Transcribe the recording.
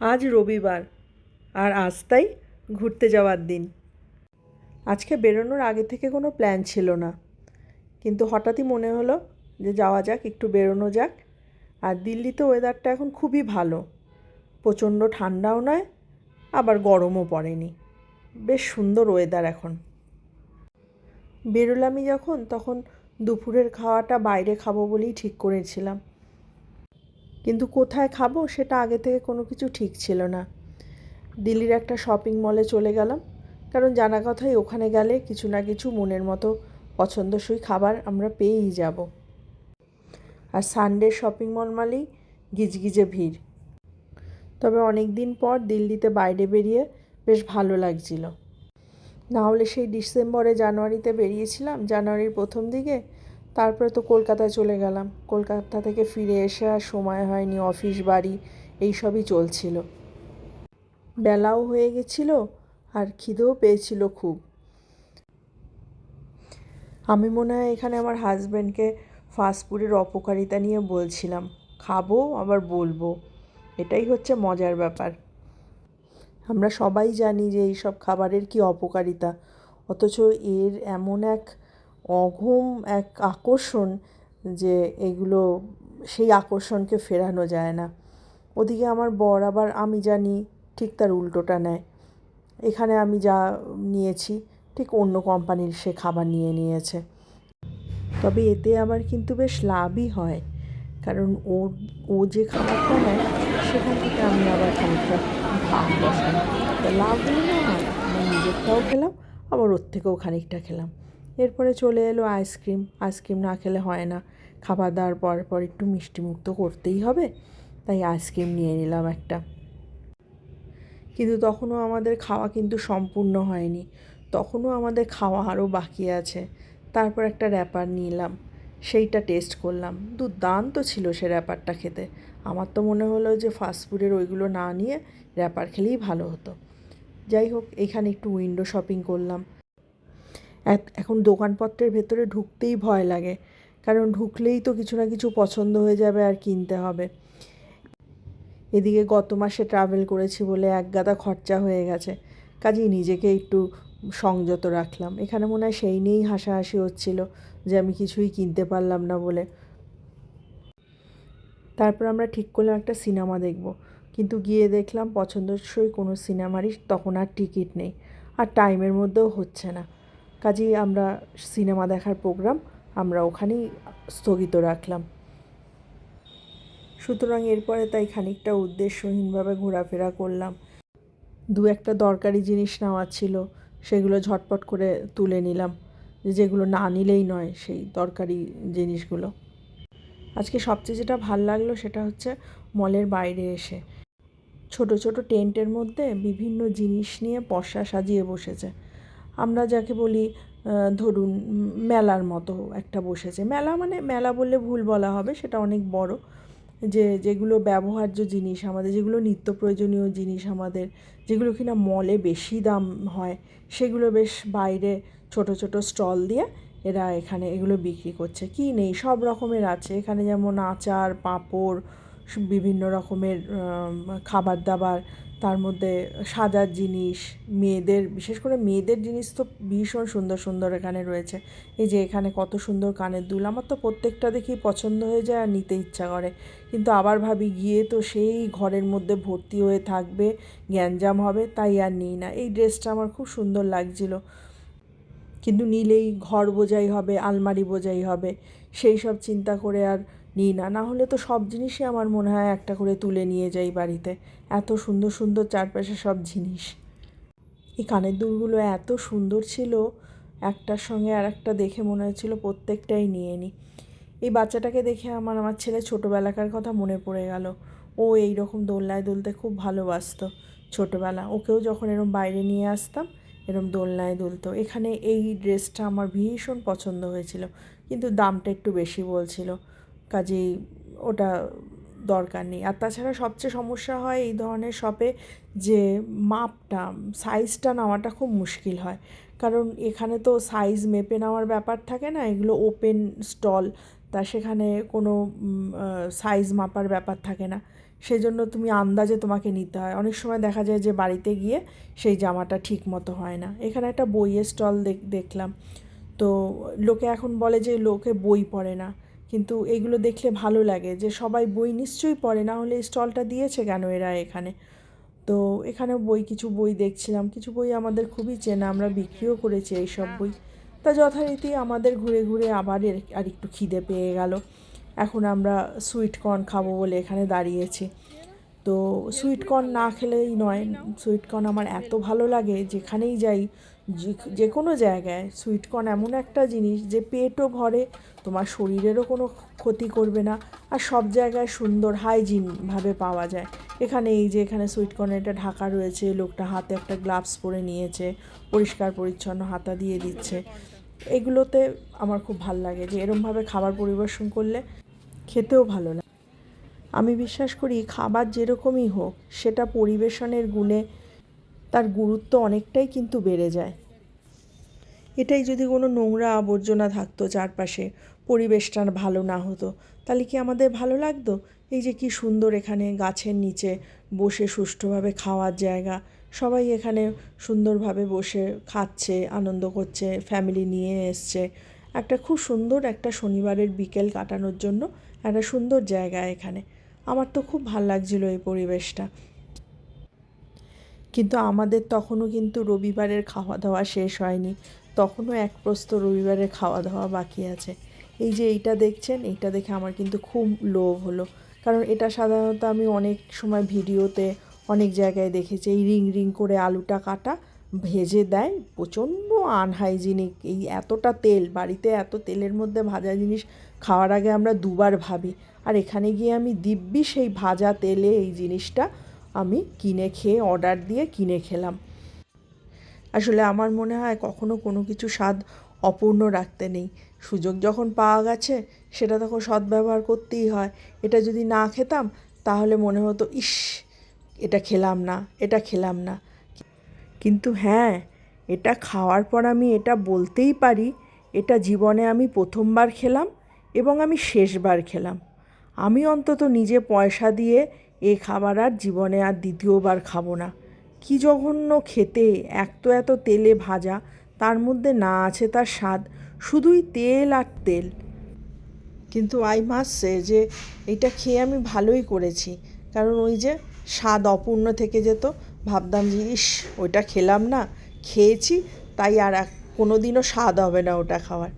আজ রবিবার, আর আজ তাই ঘুরতে যাওয়ার দিন। আজকে বেরোনোর আগে থেকে কোনো প্ল্যান ছিল না। কিন্তু হঠাৎই মনে হলো যে যাওয়া যাক, একটু বেরোনো যাক। আর দিল্লিতে ওয়েদারটা এখন খুবই ভালো। প্রচণ্ড ঠান্ডাও নয়, আবার গরমও পড়েনি। বেশ সুন্দর ওয়েদার এখন। বেরোলামই যখন, তখন দুপুরের খাওয়াটা বাইরে খাব বলেই ঠিক করেছিলাম। কিন্তু কোথায় খাব সেটা আগে থেকে কোনো কিছু ঠিক ছিল না। দিল্লির একটা শপিং মলে চলে গেলাম। কারণ জানা কথাই ওখানে গেলে কিছু না কিছু মনের মতো পছন্দসই খাবার আমরা পেয়েই যাব। আর সানডে শপিং মল মানেই গিজগিজে ভিড়। তবে অনেক দিন পর দিল্লিতে বাইরে বেরিয়ে বেশ ভালো লাগছিল। না হলে সেই ডিসেম্বরে জানুয়ারিতে বেরিয়েছিলাম। জানুয়ারির প্রথম দিকে তারপরে তো কলকাতায় চলে গেলাম। কলকাতা থেকে ফিরে এসে আর সময় হয়নি, অফিস, বাড়ি, এই সবই চলছিল। বেলাও হয়ে গেছিল আর খিদেও পেয়েছিল খুব। আমি মনে হয় এখানে আমার হাজব্যান্ডকে ফাস্টফুডের অপকারিতা নিয়ে বলছিলাম। খাব, আবার বলব। এটাই হচ্ছে মজার ব্যাপার। আমরা সবাই জানি যে এইসব খাবারের কি অপকারিতা। অথচ এর এমন এক অঘম এক আকর্ষণ যে এগুলো, সেই আকর্ষণকে ফেরানো যায় না। ওদিকে আমার বর আবার আমি জানি ঠিক তার উল্টোটা নেয়। এখানে আমি যা নিয়েছি, ঠিক অন্য কোম্পানির সে খাবার নিয়ে নিয়েছে। তবে এতে আবার কিন্তু বেশ লাভই হয়, কারণ ও ও যে খাবারটা নেয়, সেখান থেকে আমি আবার খানিকটা ভাগ বসাই। লাভ হলো না আমার আমার নিজেরটাও খেলাম, আবার ওর থেকেও খানিকটা খেলাম। এরপরে চলে এলো আইসক্রিম। আইসক্রিম না খেলে হয় না। খাবার দাওয়ার পর পর একটু মিষ্টি মুক্ত করতেই হবে। তাই আইসক্রিম নিয়ে নিলাম একটা। কিন্তু তখনও আমাদের খাওয়া কিন্তু সম্পূর্ণ হয়নি। তখনও আমাদের খাওয়া আরও বাকি আছে। তারপর একটা র্যাপার নিলাম। সেইটা টেস্ট করলাম। দুর্দান্ত ছিল সে র্যাপারটা খেতে। আমার তো মনে হলো যে ফাস্টফুডের ওইগুলো না নিয়ে র্যাপার খেলেই ভালো হতো। যাই হোক, এখানে একটু উইন্ডো শপিং করলাম। এখন দোকানপত্রের ভেতরে ঢুকতেই ভয় লাগে। কারণ ঢুকলেই তো কিছু না কিছু পছন্দ হয়ে যাবে আর কিনতে হবে। এদিকে গত মাসে ট্রাভেল করেছি বলে এক গাদা খরচা হয়ে গেছে। কাজেই নিজেকে একটু সংযত রাখলাম। এখানে মনে হয় সেই নিয়েই হাসাহাসি হচ্ছিল যে আমি কিছুই কিনতে পারলাম না বলে। তারপর আমরা ঠিক করলাম একটা সিনেমা দেখব। কিন্তু গিয়ে দেখলাম পছন্দসই কোনো সিনেমারই তখন আর টিকিট নেই। আর টাইমের মধ্যেও হচ্ছে না। কাজেই আমরা সিনেমা দেখার প্রোগ্রাম আমরা ওখানেই স্থগিত রাখলাম। সুতরাং এরপরে তাই খানিকটা উদ্দেশ্যহীনভাবে ঘোরাফেরা করলাম। দু একটা দরকারি জিনিস নেওয়ার ছিল, সেগুলো ঝটপট করে তুলে নিলাম, যেগুলো না নিলেই নয় সেই দরকারি জিনিসগুলো। আজকে সবচেয়ে যেটা ভালো লাগল সেটা হচ্ছে মলের বাইরে এসে। ছোট ছোট টেন্টের মধ্যে বিভিন্ন জিনিস নিয়ে পশা সাজিয়ে বসেছে। আমরা যাকে বলি ধরুন, মেলার মতো একটা বসেছে। মেলা মানে মেলা বললে ভুল বলা হবে, সেটা অনেক বড়। যে, যেগুলো ব্যবহার্য জিনিস, আমাদের যেগুলো নিত্য প্রয়োজনীয় জিনিস আমাদের, যেগুলো কিনা মলে বেশি দাম হয়, সেগুলো বেশ বাইরে ছোট ছোট স্টল দিয়ে এরা এখানে এগুলো বিক্রি করছে। কী নেই? সব রকমের আছে। এখানে যেমন আচার, পাঁপড় বিভিন্ন রকমের খাবার দাবার তার মধ্যে সাজার জিনিস, মেয়েদের, বিশেষ করে মেয়েদের জিনিস তো ভীষণ সুন্দর সুন্দর এখানে রয়েছে। এই যে এখানে কত সুন্দর কানের দুল, আমার তো প্রত্যেকটা দেখেই পছন্দ হয়ে যায় আর নিতে ইচ্ছা করে। কিন্তু আবার ভাবি গিয়ে তো সেই ঘরের মধ্যে ভর্তি হয়ে থাকবে, গ্যাঞ্জাম হবে, তাই আর নিই না। এই ড্রেসটা আমার খুব সুন্দর লাগছিল। কিন্তু নিলেই ঘর বোঝাই হবে, আলমারি বোঝাই হবে, সেই সব চিন্তা করে আর নিই না। না হলে তো সব জিনিসই আমার মনে হয় একটা করে তুলে নিয়ে যাই বাড়িতে। এত সুন্দর সুন্দর চারপাশে সব জিনিস। এই কানের দুলগুলো এত সুন্দর ছিল, একটার সঙ্গে আর একটা দেখে মনে হচ্ছিল প্রত্যেকটাই নিয়ে নিই। এই বাচ্চাটাকে দেখে আমার আমার ছেলে ছোটোবেলাকার কথা মনে পড়ে গেল। ও এই রকম দোলনায় দুলতে খুব ভালোবাসত ছোটোবেলা। ওকেও যখন এরম বাইরে নিয়ে আসতাম, এরম দোলনায় দুলতো। এখানে এই ড্রেসটা আমার ভীষণ পছন্দ হয়েছিল, কিন্তু দামটা একটু বেশি বলছিল। কাজেই ওটা দরকার নেই। আর তাছাড়া সবচেয়ে সমস্যা হয় এই ধরনের শপে যে মাপটা সাইজটা নেওয়াটা খুব মুশকিল হয়। কারণ এখানে তো সাইজ মেপে নেওয়ার ব্যাপার থাকে না, এগুলো ওপেন স্টল তা সেখানে কোনো সাইজ মাপার ব্যাপার থাকে না। সেই জন্য তুমি আন্দাজে তোমাকে নিতে হয়। অনেক সময় দেখা যায় যে বাড়িতে গিয়ে সেই জামাটা ঠিক মতো হয় না। এখানে একটা বইয়ের স্টল দেখলাম। তো লোকে এখন বলে যে লোকে বই পড়ে না। কিন্তু এগুলো দেখলে ভালো লাগে যে সবাই বই নিশ্চয়ই পড়ে, না হলে স্টলটা দিয়েছে কেন এরা এখানে? তো এখানে বই, কিছু বই দেখছিলাম, কিছু বই আমাদের খুবই চেনা, আমরা বিক্রিও করেছি এই সব বই। তা যথারীতি আমাদের ঘুরে ঘুরে আবার আর একটু খিদে পেয়ে গেল। এখন আমরা সুইট কর্ন খাব বলে এখানে দাঁড়িয়েছি। তো সুইট কর্ন না খেলেই নয়, সুইট কর্ন আমার এত ভালো লাগে, যেখানেই যাই যে- কোনো জায়গায় সুইটকর্ন এমন একটা জিনিস যে পেটও ভরে, তোমার শরীরেরও কোনো ক্ষতি করবে না আর সব জায়গায় সুন্দর হাইজিনভাবে পাওয়া যায়। এখানে এই যে এখানে সুইট কর্নের এটা ঢাকা রয়েছে, লোকটা হাতে একটা গ্লাভস পরে নিয়েছে, পরিষ্কার পরিচ্ছন্ন হাতা দিয়ে দিচ্ছে। এগুলোতে আমার খুব ভালো লাগে যে এরমভাবে খাবার পরিবেশন করলে খেতেও ভালো লাগে। আমি বিশ্বাস করি খাবার যেরকমই হোক, সেটা পরিবেশনের গুণে তার গুরুত্ব অনেকটাই কিন্তু বেড়ে যায়। এটাই যদি কোনো নোংরা আবর্জনা থাকতো চারপাশে পরিবেশটা ভালো না হতো, তাহলে কি আমাদের ভালো লাগতো? এই যে কি সুন্দর এখানে গাছের নিচে বসে সুষ্ঠুভাবে খাওয়ার জায়গা, সবাই এখানে সুন্দরভাবে বসে খাচ্ছে, আনন্দ করছে ফ্যামিলি নিয়ে এসছে। একটা খুব সুন্দর একটা শনিবারের বিকেল কাটানোর জন্য একটা সুন্দর জায়গা এখানে। আমার তো খুব ভালো লাগছিল এই পরিবেশটা। কিন্তু আমাদের তখনও কিন্তু রবিবারের খাওয়া দাওয়া শেষ হয়নি। তখনও এক প্রস্ত রবিবারের খাওয়া দাওয়া বাকি আছে। এই যে এইটা দেখছেন, এইটা দেখে আমার কিন্তু খুব লোভ হলো। কারণ এটা সাধারণত আমি অনেক সময় ভিডিওতে অনেক জায়গায় দেখেছি, এই রিং রিং করে আলুটা কাটা, ভেজে দেয়, প্রচণ্ড আনহাইজিনিক এই এতটা তেল, বাড়িতে এত তেলের মধ্যে ভাজা জিনিস খাওয়ার আগে আমরা দুবার ভাবি। আর এখানে গিয়ে আমি দিব্যি সেই ভাজা তেলে এই জিনিসটা আমি কিনে খেয়ে অর্ডার দিয়ে কিনে খেলাম। আসলে আমার মনে হয় কখনো কোনো কিছু স্বাদ অপূর্ণ রাখতে নেই। সুযোগ যখন পাওয়া গেছে, সেটা তখন সদ্ব্যবহার করতেই হয়। এটা যদি না খেতাম, তাহলে মনে হতো, ইস, এটা খেলাম না, এটা খেলাম না। কিন্তু হ্যাঁ এটা খাওয়ার পর আমি এটা বলতেই পারি, এটা জীবনে আমি প্রথমবার খেলাম এবং আমি শেষবার খেলাম। আমি অন্তত নিজে পয়সা দিয়ে এ খাবার আর জীবনে আর দ্বিতীয়বার খাব না। কি জঘন্য খেতে, এক তো এত তেলে ভাজা, তার মধ্যে না আছে তার স্বাদ, শুধুই তেল আর তেল। কিন্তু আই মাস সে যে, এটা খেয়ে আমি ভালোই করেছি। কারণ ওই যে স্বাদ অপূর্ণ থেকে যেত, ভাবতাম যে, ইস, ওইটা খেলাম না, খেয়েছি, তাই আর কোনো দিনও স্বাদ হবে না ওটা খাওয়ার।